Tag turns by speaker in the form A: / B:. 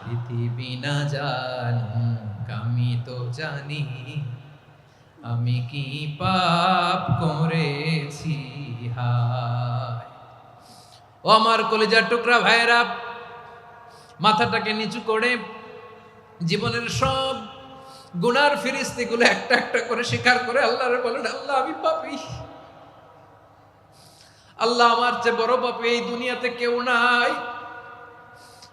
A: পৃথিবী না জানুক, আমি তো জানি। আমি কি পাপ করেছি? হায়। ও আমার কলেজার টুকরা ভাইরা মাথাটাকে নিচু করে জীবনের সব গুনার ফিরিস্তিগুলো একটা একটা করে স্বীকার করে আল্লাহরে বলেন, আল্লাহ, আমি পাপি। আল্লাহ আমার চেয়ে বড় পাপি এই দুনিয়াতে কেউ নাই।